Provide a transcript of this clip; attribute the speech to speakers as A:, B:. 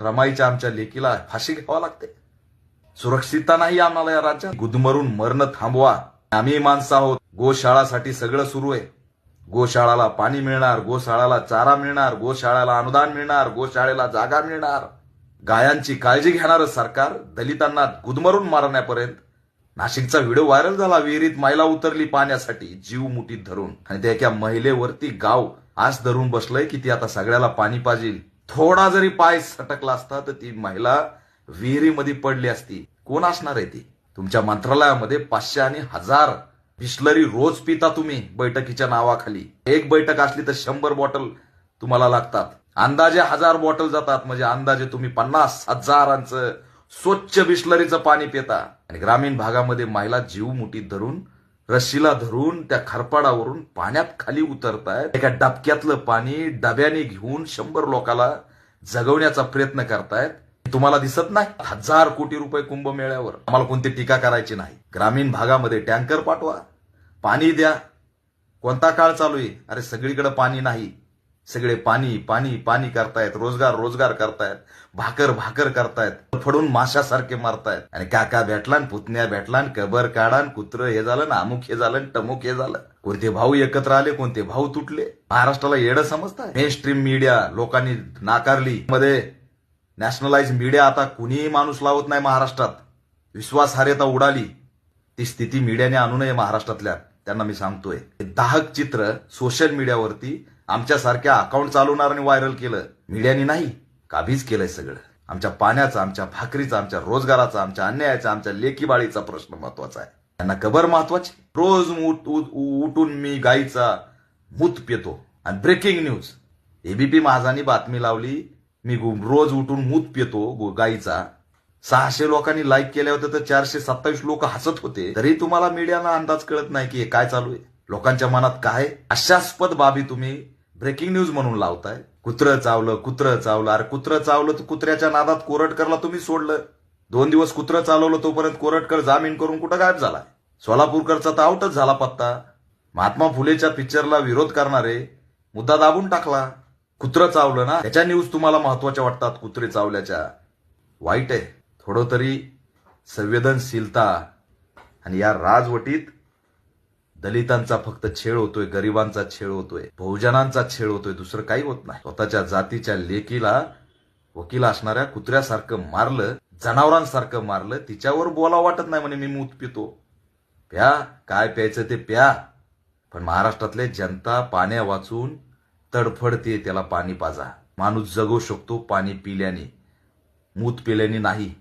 A: रमाईच्या आमच्या लेकीला फाशी घ्यावा लागते. सुरक्षितता नाही आम्हाला या राज्यात. गुदमरून मरण थांबवा. आम्ही माणसं आहोत. गोशाळासाठी सगळं सुरू आहे. गोशाळाला पाणी मिळणार गोशाळाला चारा मिळणार गोशाळाला अनुदान मिळणार गोशाळेला जागा मिळणार. गायांची काळजी घेणारं सरकार दलितांना गुदमरून मारण्यापर्यंत. नाशिकचा व्हिडिओ व्हायरल झाला. विहिरीत महिला उतरली पाण्यासाठी. जीव मुठीत धरून. आणि त्या एका महिलेवरती गाव. आज धरून बसलंय की ती आता सगळ्याला पाणी पाहिजे थोडा जरी पाय सटकला असता तर ती महिला विहिरीमध्ये पडली असती. कोण असणार आहे ती? तुमच्या मंत्रालयामध्ये पाचशे आणि हजार बिस्लरी रोज पिता तुम्ही बैठकीच्या नावाखाली. एक बैठक असली तर शंभर बॉटल तुम्हाला लागतात. अंदाजे हजार बॉटल जातात म्हणजे अंदाजे तुम्ही पन्नास हजारांचं स्वच्छ बिस्लरीचं पाणी पिता. आणि ग्रामीण भागामध्ये महिला जीव मुठीत धरून रस्सीला धरून त्या खरपाडावरून पाण्यात खाली उतरतायत. एका डबक्यातलं पाणी डब्याने घेऊन शंभर लोकाला जगवण्याचा प्रयत्न करतायत. तुम्हाला दिसत नाही. हजार कोटी रुपये कुंभमेळ्यावर आम्हाला कोणती टीका करायची नाही. ग्रामीण भागामध्ये टँकर पाठवा. पाणी द्या. कोणता काळ चालू आहे? अरे सगळीकडे पाणी नाही. सगळे पाणी पाणी पाणी करतायत रोजगार रोजगार करतायत भाकर भाकर करतायत. फडून माशासारखे मारतायत. आणि काका भेटला पुतण्या भेटला कबर काढान कुत्र हे झालं ना अमुक हे झालं टमुक हे झालं. कोणते भाऊ एकत्र आले कोणते भाऊ तुटले? महाराष्ट्राला येडं समजताय. मेन स्ट्रीम मीडिया लोकांनी नाकारली. मध्ये नॅशनलाइज मीडिया आता कुणीही माणूस लावत नाही महाराष्ट्रात. विश्वासार्हता उडाली. ती स्थिती मीडियाने आणू नये महाराष्ट्रातल्या. त्यांना मी सांगतोय. दाहक चित्र सोशल मीडियावरती आमच्यासारख्या अकाउंट चालवणाऱ्यांनी व्हायरल केलं. मीडियाने नाही काबीज केलंय सगळं. आमच्या पाण्याचा आमच्या भाकरीचा आमच्या रोजगाराचा आमच्या अन्यायाचा आमच्या लेकीबाळीचा प्रश्न महत्त्वाचा आहे. त्यांना कबर महत्वाची. रोज उठून मी गाईचा मूत पितो. आणि ब्रेकिंग न्यूज एबीपी माझानी बातमी लावली मी रोज उठून मूत पितो गाईचा. सहाशे लोकांनी लाईक केल्या होत्या तर चारशे सत्तावीस लोक हसत होते. तरी तुम्हाला मीडियाला अंदाज कळत नाही की हे काय चालू आहे. लोकांच्या मनात काय अशास्पद बाबी तुम्ही ब्रेकिंग न्यूज म्हणून लावताय. कुत्रं चावलं कुत्रं चावलं. अरे कुत्रं चावलं तर कुत्र्याच्या नादात कोरटकरला तुम्ही सोडलं. दोन दिवस कुत्रं चालवलं तोपर्यंत कोरटकर जामीन करून कुठं गायब झाला सोलापूरकरचा तर आउटच झाला पत्ता. महात्मा फुलेच्या पिक्चरला विरोध करणारे मुद्दा दाबून टाकला. कुत्रं चावलं ना? त्याच्या न्यूज तुम्हाला महत्त्वाच्या वाटतात कुत्रे चावल्याच्या. वाईट आहे. थोडं तरी संवेदनशीलता. आणि या राजवटीत दलितांचा फक्त छेड होतोय गरिबांचा छेड होतोय बहुजनांचा छेड होतोय दुसरं काही होत नाही. स्वतःच्या जातीच्या लेकीला वकील असणाऱ्या कुत्र्यासारखं मारलं जनावरांसारखं मारलं तिच्यावर बोला वाटत नाही म्हणे मी मूत पितो. प्या काय प्यायचं ते प्या. पण महाराष्ट्रातले जनता पाण्या वाचून तडफडते त्याला पाणी पाजा. माणूस जगू शकतो पाणी पिल्याने. मूत पिल्याने नाही.